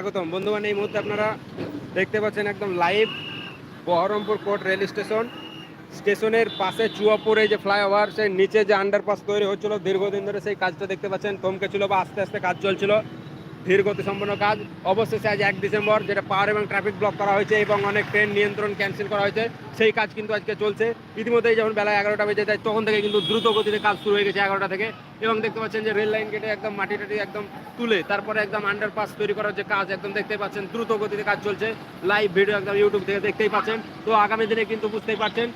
স্বাগতম। বন্ধুগণ, এই মুহূর্তে আপনারা দেখতে পাচ্ছেন একদম live Baharampur court rail station. স্টেশনের পাশে চুয়াপুর যে ফ্লাইওভার সেই নিচে যে আন্ডারপাস তৈরি হচ্ছিল, দীর্ঘদিন ধরে সেই কাজটা দেখতে পাচ্ছেন। থমকে ছিল বা আস্তে আস্তে কাজ চলছিল। ধীর গতি সম্পন্ন কাজ। অবশেষে আজ এক ডিসেম্বর, যেটা পাওয়ার এবং ট্রাফিক ব্লক করা হয়েছে এবং অনেক ট্রেন নিয়ন্ত্রণ ক্যান্সেল করা হয়েছে। সেই কাজ কিন্তু আজকে চলছে। ইতিমধ্যেই যখন বেলা এগারোটা বেজে যায়, তখন থেকে কিন্তু দ্রুত গতিতে কাজ শুরু হয়ে গেছে এগারোটা থেকে। এবং দেখতে পাচ্ছেন যে রেল লাইন কেটে একদম মাটি টাটি একদম তুলে, তারপরে একদম আন্ডারপাস তৈরি করার যে কাজ একদম দেখতেই পাচ্ছেন, দ্রুত গতিতে কাজ চলছে। লাইভ ভিডিও একদম ইউটিউব থেকে দেখতেই পাচ্ছেন। তো আগামী দিনে কিন্তু বুঝতেই পারছেন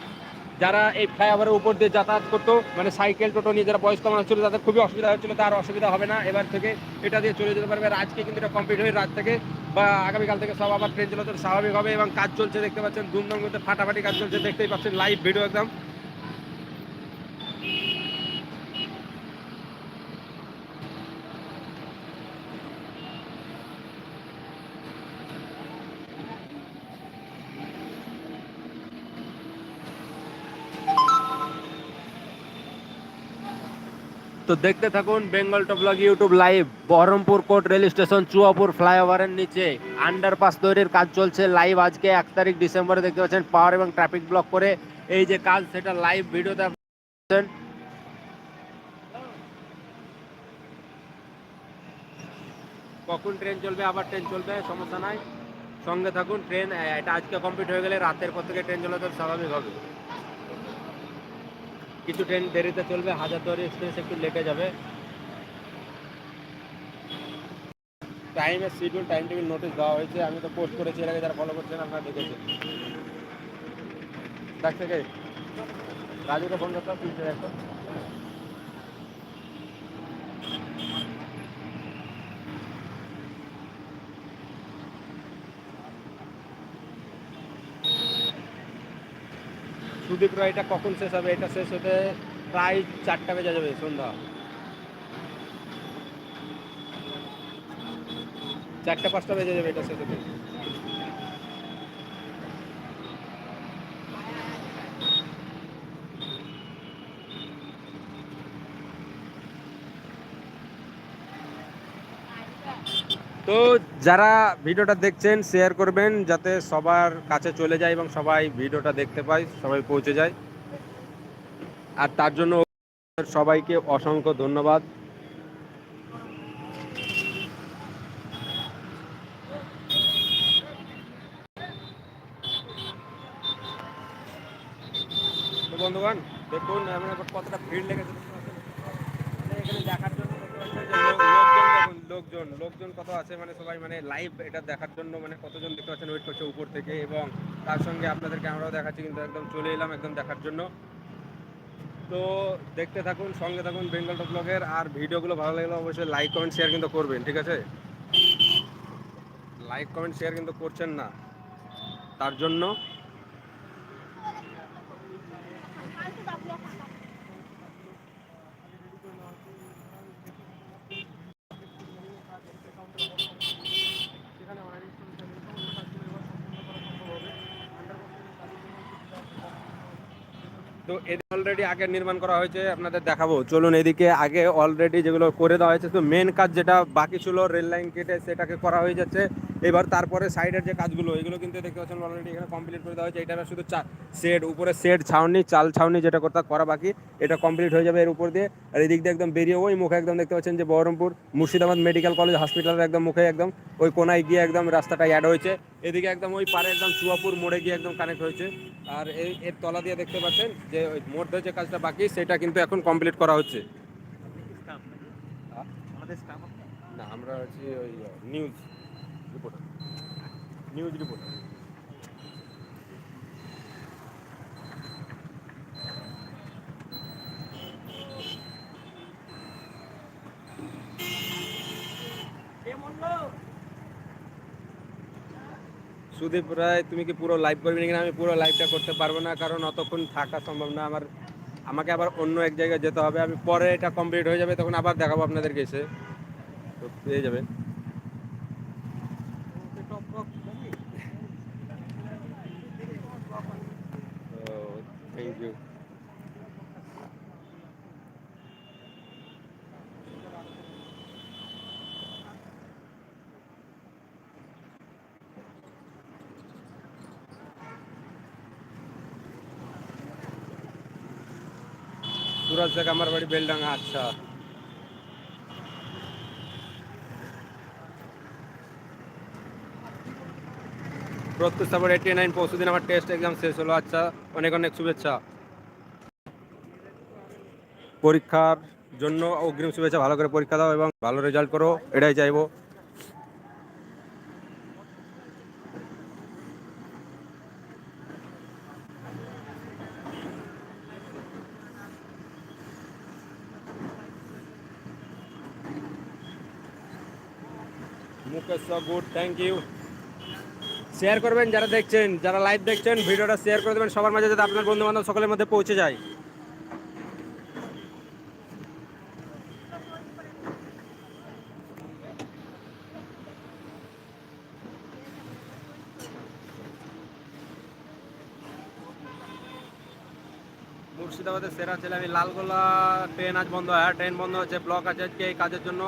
যারা এই ফ্লাইওভারের উপর দিয়ে যাতায়াত করতো মানে সাইকেল, টোটো নিয়ে যারা বয়স্ক মানুষ ছিল, তাদের খুবই অসুবিধা হচ্ছিল, তার অসুবিধা হবে না। এবার থেকে এটা দিয়ে চলে যেতে পারবে। আজকে কিন্তু এটা কমপ্লিট হয়ে রাত থেকে বা আগামীকাল থেকে সব আবার ট্রেন চলাচল স্বাভাবিক হবে এবং কাজ চলছে, দেখতে পাচ্ছেন, ধুমধাম করতে ফাটাফাটি কাজ চলছে, দেখতেই পাচ্ছেন লাইভ ভিডিও একদম। তো দেখতে থাকুন Bengal top blog YouTube live, Baharampur court rail station, Chuapur ফ্লাইওভারের নিচে। আন্ডারপাস তৈরির কাজ চলছে লাইভ আজকে, এক তারিখ ডিসেম্বরে। দেখতে পাচ্ছেন পাওয়ার এবং ট্রাফিক ব্লক করে এই যে কাজ, সেটা লাইভ ভিডিওতে দেখছেন। কখন ট্রেন চলবে? আবার ট্রেন চলবে, সমস্যা নাই। সঙ্গে থাকুন ট্রেন এটা আজকে কমপ্লিট হয়ে গেলে রাতের পর থেকে ট্রেন চলাচল স্বাভাবিক হবে। কিছু ট্রেন দেরিতে চলবে, হাজারদুয়ারি এক্সপ্রেস একটু লেটে যাবে। টাইমের শিডিউল টাইম টেবিল নোটিশ দেওয়া হয়েছে। আমি তো পোস্ট করেছি, এর আগে যারা ফলো করছেন আপনারা দেখেছেন। ডাক থেকে। রাজুকে ফোন করতে তুলছে দেখো। সুদীপ এটা কখন শেষ হবে? এটা শেষ হতে প্রায় চারটা বেজে যাবে সন্ধ্যা। চারটা, পাঁচটা বেজে যাবে এটা শেষ হতে। তো যারা ভিডিওটা দেখছেন শেয়ার করবেন যাতে সবার কাছে চলে যায় এবং সবাই ভিডিওটা দেখতে পায়, সবাই পৌঁছে যায়। আর তার জন্য সবাইকে অসংখ্য ধন্যবাদ। বন্ধুগণ, দেখুন কতটা ভিড় লেগেছে। দেখার লোকজন লোকজন কত আছে? মানে সবাই মানে লাইভ এটা দেখার জন্য মানে কতজন দেখতে পাচ্ছেন? ওয়েট করছে উপর থেকে এবং তার সঙ্গে আপনাদের ক্যামেরাও দেখাচ্ছি, কিন্তু একদম চলে এলাম একদম দেখার জন্য। তো দেখতে থাকুন, সঙ্গে থাকুন বেঙ্গল টপ ব্লগের আর ভিডিওগুলো ভালো লাগলে অবশ্যই লাইক কমেন্ট শেয়ার কিন্তু করবেন, ঠিক আছে? লাইক কমেন্ট শেয়ার কিন্তু করছেন না। তার জন্য তো এদিকে অলরেডি আগে নির্মাণ করা হয়েছে, আপনাদের দেখাবো। চলুন এদিকে আগে অলরেডি যেগুলো করে দেওয়া হয়েছে, তো মেন কাজ যেটা বাকি ছিল রেল লাইন কেটে সেটাকে করা হয়ে যাচ্ছে। এবার তারপরে সাইডের যে কাজগুলো এগুলো কিন্তু দেখতে পাচ্ছেন অলরেডি এখানে কমপ্লিট করে দেওয়া হয়েছে। এটা শুধু শেড উপরে শেড ছাউনি চাল ছাউনি যেটা করতে করা বাকি। এটা কমপ্লিট হয়ে যাবে এর উপর দিয়ে। আর এদিক দিয়ে একদম বেরিয়ে ওই মুখে একদম দেখতে পাচ্ছেন যে বহরমপুর মুর্শিদাবাদ মেডিকেল কলেজ হসপিটালের একদম মুখে একদম ওই কোনায় গিয়ে একদম রাস্তাটা অ্যাড হয়েছে। এদিকে একদম ওই পারে একদম চুয়াপুর মোড়ে গিয়ে একদম কানেক্ট হয়েছে। আর এই এর তলা দিয়ে দেখতে পাচ্ছেন যে ওই মধ্যে যে কাজটা বাকি সেটা কিন্তু এখন কমপ্লিট করা হচ্ছে। না আমরা হচ্ছে ওই news reporter news reporter Sudip Roy, তুমি কি পুরো লাইভ করবে না? আমি পুরো লাইভটা করতে পারব না, কারণ অতক্ষণ থাকা সম্ভব না। আমার আমাকে আবার অন্য এক জায়গায় যেতে হবে। আমি পরে এটা কমপ্লিট হয়ে যাবে, তখন আবার দেখাবো আপনাদেরকে এসে। তো পেয়ে যাবেন থ্যাংক ইউ সুরাজ থেকে আমার বাড়ি বেলডাঙ্গা আচ্ছা। প্রত্যুষ তারপর এইটি নাইন পরশু দিন আমার টেস্ট এক্সাম শেষ হলো আচ্ছা অনেক অনেক শুভেচ্ছা। পরীক্ষার জন্য অগ্রিম শুভেচ্ছা, ভালো করে পরীক্ষা দাও এবং ভালো রেজাল্ট করো, এটাই চাইব। Mukesh good thank you share করবেন যারা দেখছেন, যারা লাইভ দেখছেন, ভিডিওটা শেয়ার করে দেবেন সবার মাঝে যাতে আপনার বন্ধু বান্ধব সকলের মধ্যে পৌঁছে যায়। মুর্শিদাবাদের সেরা ছেলে, আমি লালগোলা ট্রেন আজ বন্ধ হ্যাঁ ট্রেন বন্ধ হচ্ছে ব্লক আছে আজকে এই কাজের জন্য।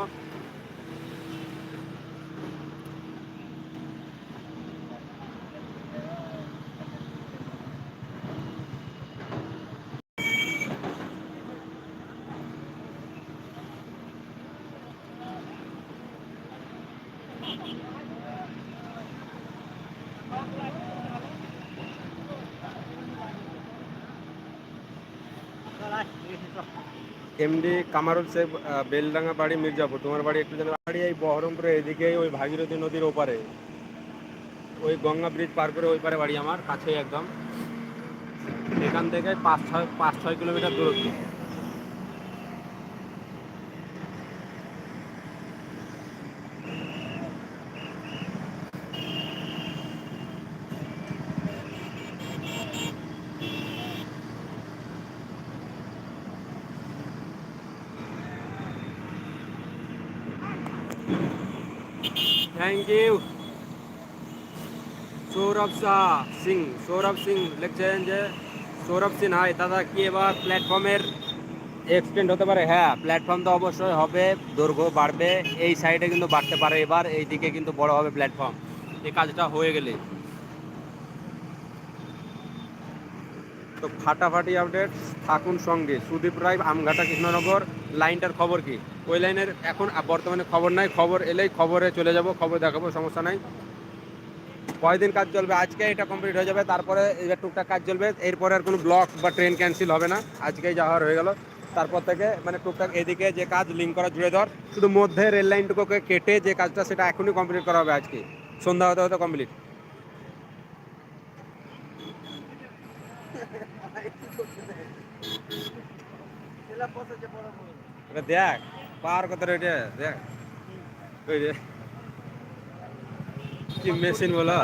এমডি কামারুল আহ, বেলডাঙ্গা বাড়ি মির্জাপুর। তোমার বাড়ি একটু জানা বাড়ি এই বহরমপুরে এদিকে ওই ভাগীরথী নদীর ওপারে। ওই গঙ্গা ব্রিজ পার করে ওই পারে বাড়ি আমার কাছেই একদম। এখান থেকে পাঁচ ছয় পাঁচ ছয় কিলোমিটার দূরত্ব। থ্যাংক ইউ সৌরভ শাহ সিং সৌরভ সিং লিখছেন যে সৌরভ সিনহা দাদা কি এবার প্ল্যাটফর্মের এক্সটেন্ড হতে পারে হ্যাঁ প্ল্যাটফর্ম তো অবশ্যই হবে দৈর্ঘ্য বাড়বে এই সাইডে কিন্তু বাড়তে পারে এবার এই দিকে কিন্তু বড় হবে প্ল্যাটফর্ম এই কাজটা হয়ে গেলে তো ফাটাফাটি আপডেট থাকুন সঙ্গে। সুদীপ রায়, আমঘাটা কৃষ্ণনগর, লাইনটার খবর কি? ওই লাইনের এখন বর্তমানে খবর নাই, খবর এলেই খবরে চলে যাব, খবর দেখাবো, সমস্যা নাই। কয়দিন কাজ চলবে? আজকে এটা কমপ্লিট হয়ে যাবে, তারপরে এবার টুকটাক কাজ চলবে, এরপরে আর কোনো ব্লক বা ট্রেন ক্যান্সেল হবে না। আজকেই যাওয়ার হয়ে গেল। তারপর থেকে মানে টুকটাক এদিকে যে কাজ লিঙ্ক করা, জুড়ে ধর। শুধু মধ্যে রেল লাইনটুকুকে কেটে যে কাজটা, সেটা এখনই কমপ্লিট করা হবে আজকে। সন্ধ্যা হতে হতে কমপ্লিট এটা দেখ পার কথা রেটে দেখ। ওই কি মেশিন বলো?